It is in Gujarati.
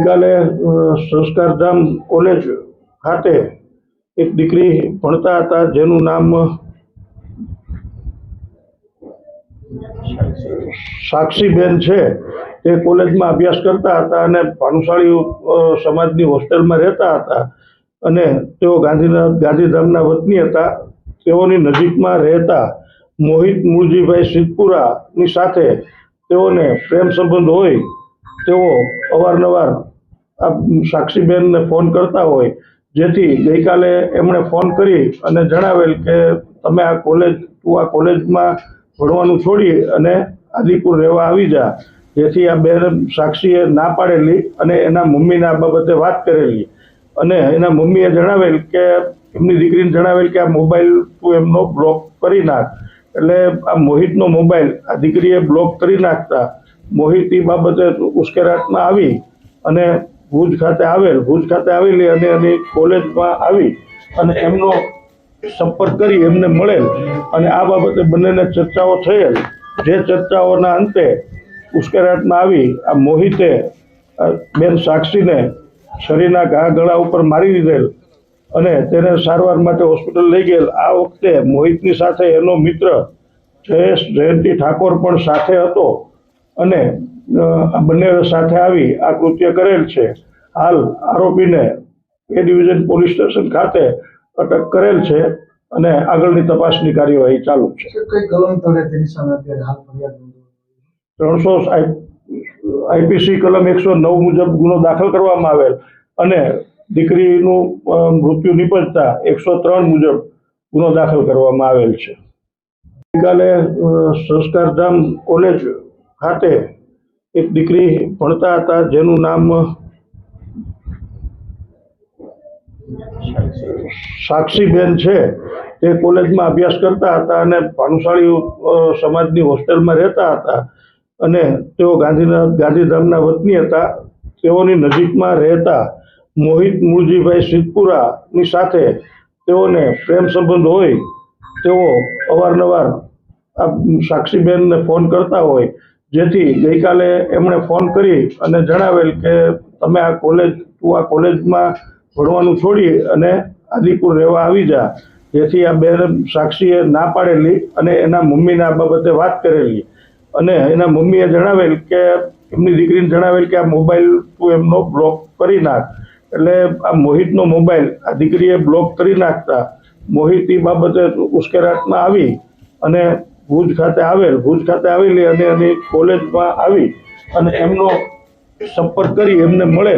ગઈકાલે સંસ્કારધામ કોલેજ ખાતે એક દીકરી ભણતા હતા, જેનું નામ સાક્ષીબેન છે. તે કોલેજમાં અભ્યાસ કરતા હતા અને ભાનુશાળી સમાજની હોસ્ટેલમાં રહેતા હતા. અને તેઓ ગાંધીનગર ગાંધીધામના વતની હતા. તેઓની નજીકમાં રહેતા મોહિત મૂળજીભાઈ સિદ્ધપુરાની સાથે તેઓને પ્રેમ સંબંધ હોય, તેઓ અવારનવાર સાક્ષીબેનને ફોન કરતા હોય, જેથી ગઈકાલે એમણે ફોન કરી અને જણાવેલ કે તમે આ કોલેજ, તું આ કોલેજમાં ભણવાનું છોડી અને આદિપુર રહેવા આવી જા. જેથી આ બેન સાક્ષીએ ના પાડેલી અને એના મમ્મીને આ બાબતે વાત કરેલી. અને એના મમ્મીએ જણાવેલ કે, એમની દીકરીને જણાવેલ કે આ મોબાઈલ તું એમનો બ્લોક કરી નાખ. એટલે આ મોહિતનો મોબાઈલ આ દીકરીએ બ્લોક કરી નાખતા. મોહિત એ બાબતે ઉશ્કેરાટમાં આવી અને ભુજ ખાતે આવેલ, ભુજ ખાતે આવેલી અને એની કોલેજમાં આવી અને એમનો સંપર્ક કરી એમને મળેલ અને આ બાબતે બંનેને ચર્ચાઓ થયેલ. જે ચર્ચાઓના અંતે ઉશ્કેરાટમાં આવી, આ મોહિતે બેન સાક્ષીને શરીરના ઘા ગળા ઉપર મારી દીધેલ અને તેને સારવાર માટે હોસ્પિટલ લઈ ગયેલ. આ વખતે મોહિતની સાથે એનો મિત્ર જયેશ જયંતિ ઠાકોર પણ સાથે હતો અને બંને સાથે આવી આ કૃત્ય કરેલ છે. હાલ આરોપીને એ ડિવિઝન પોલીસ સ્ટેશન ખાતે અટક કરેલ છે અને આગળની તપાસની કાર્યવાહી ચાલુ છે. સર, કલમ તળે તેની સામે અત્યારે હાલ ફરિયાદ નોંધવામાં ત્રણસો આઈપીસી કલમ એકસો નવ મુજબ ગુનો દાખલ કરવામાં આવેલ અને દીકરીનું મૃત્યુ નિપજતા એકસો ત્રણ મુજબ ગુનો દાખલ કરવામાં આવેલ છે. ગઈકાલે સંસ્કારધામ કોલેજ ખાતે એક દીકરી ભણતા હતા, જેનું નામ સાક્ષીબેન છે. તે કોલેજમાં અભ્યાસ કરતા હતા અને ભાનુશાળી સમાજની હોસ્ટેલમાં રહેતા હતા. અને તેઓ ગાંધીના, ગાંધીધામના વતની હતા. તેઓની નજીકમાં રહેતા મોહિત મૂળજીભાઈ સિદ્ધપુરાની સાથે તેઓને પ્રેમ સંબંધ હોય, તેઓ અવારનવાર આ સાક્ષીબેનને ફોન કરતા હોય જેથી ગઈકાલે એમણે ફોન કરી અને જણાવેલ કે તમે આ કોલેજ, તું આ કોલેજમાં ભણવાનું છોડી અને આદિપુર રહેવા આવી જા. જેથી આ બેન સાક્ષીએ ના પાડેલી અને એના મમ્મીને આ બાબતે વાત કરેલી. અને એના મમ્મીએ જણાવેલ કે, એમની દીકરીને જણાવેલ કે આ મોબાઈલ તું એમનો બ્લોક કરી નાખ. એટલે આ મોહિતનો મોબાઈલ આ દીકરીએ બ્લોક કરી નાખતા. મોહિત એ બાબતે ઉશ્કેરાટમાં આવી અને ભુજ ખાતે આવેલ, ભુજ ખાતે આવેલી અને એની કોલેજમાં આવી અને એમનો સંપર્ક કરી એમને મળે